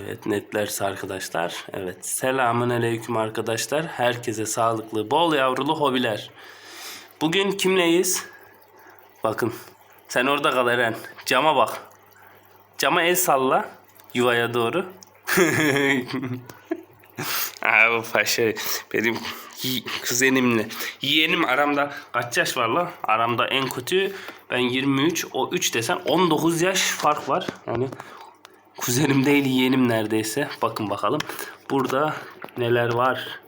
Evet netlerse arkadaşlar. Evet selamun aleyküm arkadaşlar. Herkese sağlıklı, bol yavrulu hobiler. Bugün kimleyiz? Bakın sen orada kal Eren. Cama bak. Cama el salla. Yuvaya doğru. Aa, bu paşa benim kuzenimle. Yeğenim aramda kaç yaş var la? Aramda en kötü ben 23, o 3 desen 19 yaş fark var. Yani kuzenim değil yeğenim neredeyse. Bakın bakalım. Burada neler var.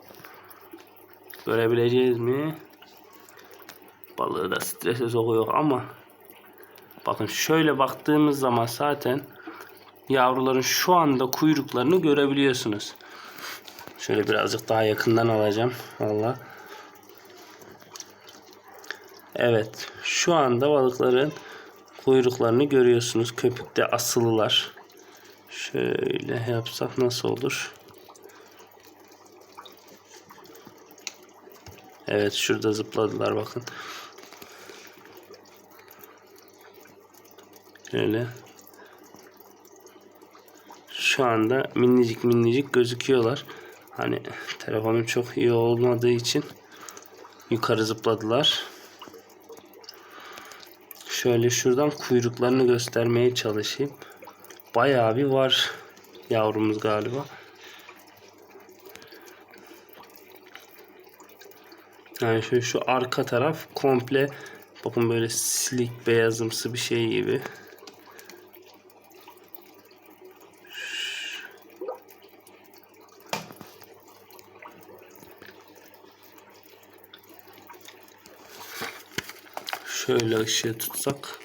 Görebileceğiz mi? Balığı da strese sokuyor ama bakın şöyle baktığımız zaman zaten yavruların şu anda kuyruklarını görebiliyorsunuz. Şöyle birazcık daha yakından alacağım. Valla. Evet. Şu anda balıkların kuyruklarını görüyorsunuz. Köpükte asılılar. Şöyle yapsak nasıl olur? Evet şurada zıpladılar bakın. Şöyle. Şu anda minicik minicik gözüküyorlar. Hani telefonum çok iyi olmadığı için yukarı zıpladılar. Şöyle şuradan kuyruklarını göstermeye çalışayım. Bayağı bir var yavrumuz galiba. Yani şu, şu arka taraf komple bakın böyle silik beyazımsı bir şey gibi. Şöyle ışığı tutsak.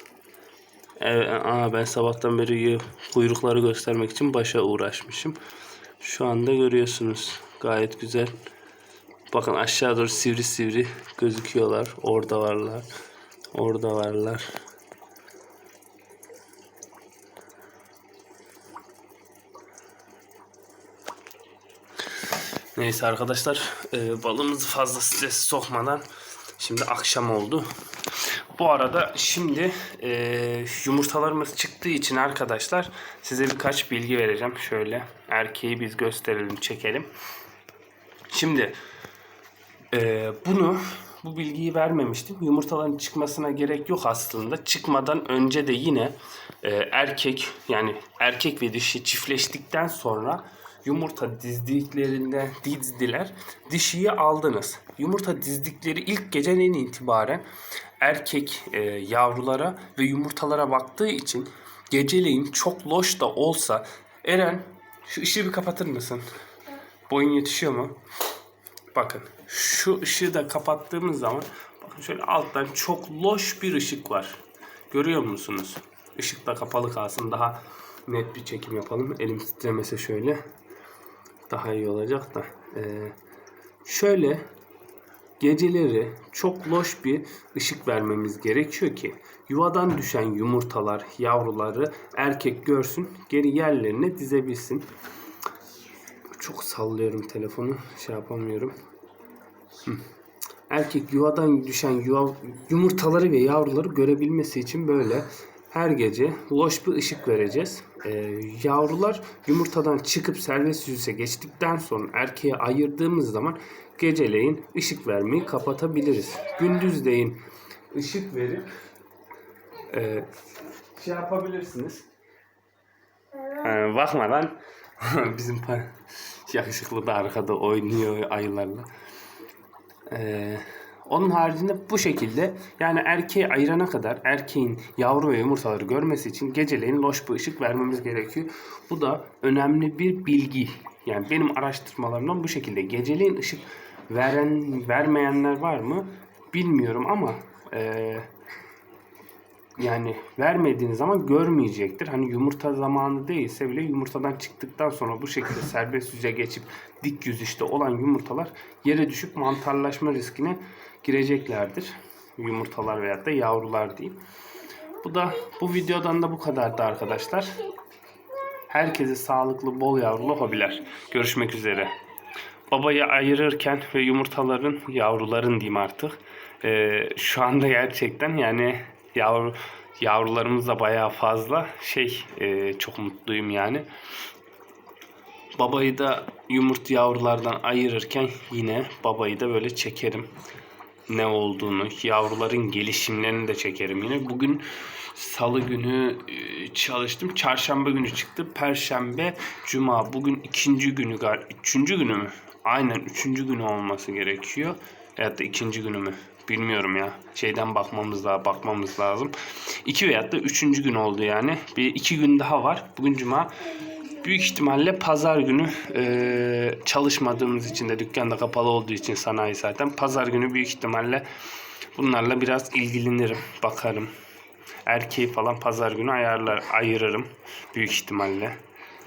Evet, aa ben sabahtan beri kuyrukları göstermek için başa uğraşmışım. Şu anda görüyorsunuz. Gayet güzel. Bakın aşağı doğru sivri sivri gözüküyorlar. Orada varlar. Orada varlar. Neyse arkadaşlar e, balığımızı fazla strese sokmadan şimdi akşam oldu. Bu arada şimdi e, yumurtalarımız çıktığı için arkadaşlar size birkaç bilgi vereceğim. Şöyle erkeği biz gösterelim çekelim. Şimdi e, bunu bu bilgiyi vermemiştim. Yumurtaların çıkmasına gerek yok aslında. Çıkmadan önce de yine e, erkek yani erkek ve dişi çiftleştikten sonra yumurta dizdiklerinde dizdiler. Dişiyi aldınız. Yumurta dizdikleri ilk geceden itibaren erkek e, yavrulara ve yumurtalara baktığı için geceleyin çok loş da olsa Eren şu ışığı bir kapatır mısın? Boyun yetişiyor mu? Bakın şu ışığı da kapattığımız zaman bakın şöyle alttan çok loş bir ışık var. Görüyor musunuz? Işık da kapalı kalsın daha net bir çekim yapalım. Elim titremese şöyle daha iyi olacak da. Ee, şöyle geceleri çok loş bir ışık vermemiz gerekiyor ki yuvadan düşen yumurtalar, yavruları erkek görsün, geri yerlerine dizebilsin. Çok sallıyorum telefonu, şey yapamıyorum. Erkek yuvadan düşen yuva, yumurtaları ve yavruları görebilmesi için böyle her gece loş bir ışık vereceğiz. Ee, yavrular yumurtadan çıkıp serbest yüzüse geçtikten sonra erkeğe ayırdığımız zaman geceleyin ışık vermeyi kapatabiliriz. Gündüzleyin ışık verip e, şey yapabilirsiniz. Ee, bakma lan. Bizim yakışıklı da arkada oynuyor ayılarla. Ee, onun haricinde bu şekilde yani erkeği ayırana kadar erkeğin yavru ve yumurtaları görmesi için geceleyin loş bir ışık vermemiz gerekiyor. Bu da önemli bir bilgi. Yani benim araştırmalarımdan bu şekilde geceleyin ışık veren vermeyenler var mı bilmiyorum ama eee yani vermediğiniz zaman görmeyecektir. Hani yumurta zamanı değilse bile yumurtadan çıktıktan sonra bu şekilde serbest yüze geçip dik yüzüşte olan yumurtalar yere düşüp mantarlaşma riskine gireceklerdir. Yumurtalar veyahut da yavrular diyeyim. Bu da bu videodan da bu kadardı arkadaşlar. Herkese sağlıklı, bol yavrulu hobiler. Görüşmek üzere. Babayı ayırırken ve yumurtaların, yavruların diyeyim artık. eee, şu anda gerçekten yani yavru yavrularımız da bayağı fazla. Şey eee, çok mutluyum yani. babayı da yumurta yavrulardan ayırırken yine babayı da böyle çekerim. Ne olduğunu, yavruların gelişimlerini de çekerim yine. Bugün salı günü e, çalıştım. Çarşamba günü çıktı. Perşembe, cuma. Bugün ikinci günü gal Üçüncü günü mü? Aynen üçüncü günü olması gerekiyor. Veyahut da ikinci günü mü? Bilmiyorum ya. Şeyden bakmamız lazım, bakmamız lazım. İki veyahut da üçüncü gün oldu yani. Bir iki gün daha var. Bugün cuma. Büyük ihtimalle pazar günü e, çalışmadığımız için de dükkanda kapalı olduğu için sanayi zaten. Pazar günü büyük ihtimalle bunlarla biraz ilgilenirim, bakarım. Erkeği falan pazar günü ayarlar, ayırırım büyük ihtimalle.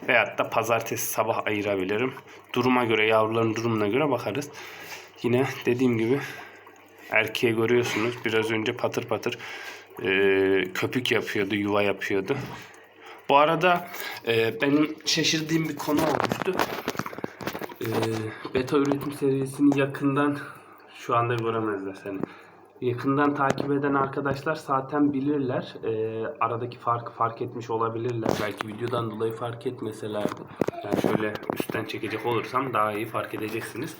Veyahut da pazartesi sabah ayırabilirim. Duruma göre, yavruların durumuna göre bakarız. Yine dediğim gibi erkeği görüyorsunuz. Biraz önce patır patır e, köpük yapıyordu, yuva yapıyordu. Bu arada e, benim şaşırdığım bir konu olmuştu. E, beta üretim serisini yakından şu anda göremezler seni. Yakından takip eden arkadaşlar zaten bilirler. E, aradaki farkı fark etmiş olabilirler. Belki videodan dolayı fark etmeselerdi. Yani şöyle üstten çekecek olursam daha iyi fark edeceksiniz.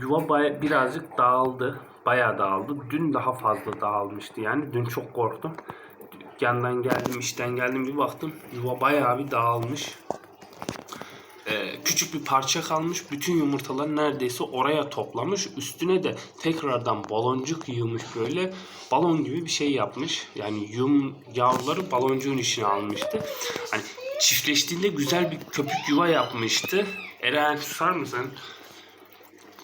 Yuva baya, birazcık dağıldı. Bayağı dağıldı. Dün daha fazla dağılmıştı yani. Dün çok korktum. Dükkandan geldim, işten geldim bir baktım. Yuva bayağı bir dağılmış. Ee, küçük bir parça kalmış. Bütün yumurtaları neredeyse oraya toplamış. Üstüne de tekrardan baloncuk yığmış böyle. Balon gibi bir şey yapmış. Yani yum yavruları baloncuğun içine almıştı. Hani çiftleştiğinde güzel bir köpük yuva yapmıştı. Eren susar mısın?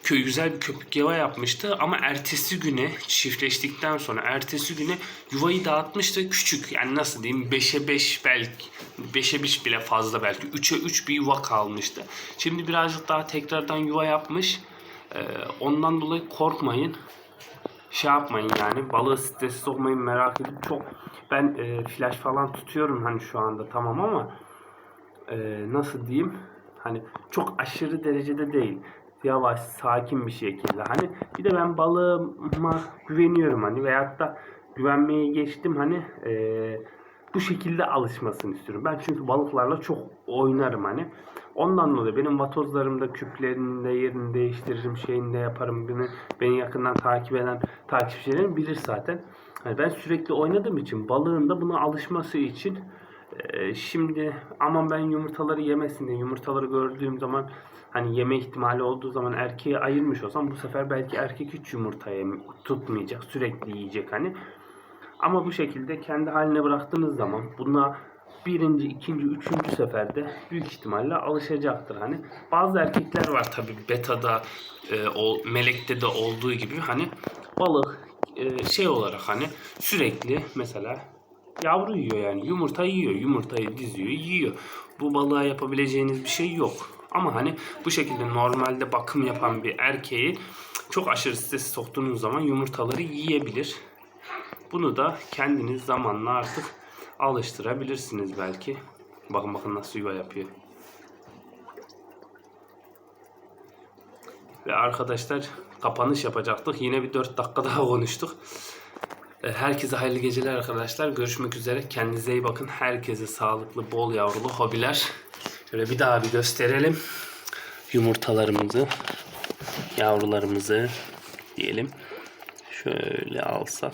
Köy güzel bir köpük yuva yapmıştı ama ertesi güne çiftleştikten sonra ertesi güne yuvayı dağıtmıştı küçük yani nasıl diyeyim 5'e 5 belki 5'e 5 bile fazla belki 3'e 3 bir yuva kalmıştı. Şimdi birazcık daha tekrardan yuva yapmış. Ee, ondan dolayı korkmayın. Şey yapmayın yani balığı stresi sokmayın merak edip çok ben e, flash falan tutuyorum hani şu anda tamam ama e, nasıl diyeyim hani çok aşırı derecede değil yavaş, sakin bir şekilde. Hani bir de ben balığıma güveniyorum hani veyahut da güvenmeyi geçtim hani eee, bu şekilde alışmasını istiyorum. Ben çünkü balıklarla çok oynarım hani. Ondan dolayı benim vatozlarımda küplerinde yerini değiştiririm, şeyini de yaparım. Beni, beni yakından takip eden takipçilerim bilir zaten. Hani ben sürekli oynadığım için balığın da buna alışması için şimdi aman ben yumurtaları yemesin diye yumurtaları gördüğüm zaman hani yeme ihtimali olduğu zaman erkeği ayırmış olsam bu sefer belki erkek hiç yumurta yem- tutmayacak sürekli yiyecek hani. Ama bu şekilde kendi haline bıraktığınız zaman buna birinci, ikinci, üçüncü seferde büyük ihtimalle alışacaktır. Hani bazı erkekler var tabi betada, e, o melekte de olduğu gibi hani balık e, şey olarak hani sürekli mesela yavru yiyor yani yumurta yiyor, yumurtayı diziyor, yiyor. Bu balığa yapabileceğiniz bir şey yok. Ama hani bu şekilde normalde bakım yapan bir erkeği çok aşırı stresi soktuğunuz zaman yumurtaları yiyebilir. Bunu da kendiniz zamanla artık alıştırabilirsiniz belki. Bakın bakın nasıl yuva yapıyor. Ve arkadaşlar kapanış yapacaktık. Yine bir 4 dakika daha konuştuk. E, Herkese hayırlı geceler arkadaşlar. Görüşmek üzere. Kendinize iyi bakın. Herkese sağlıklı, bol yavrulu hobiler. Şöyle bir daha bir gösterelim. Yumurtalarımızı, yavrularımızı diyelim. Şöyle alsak.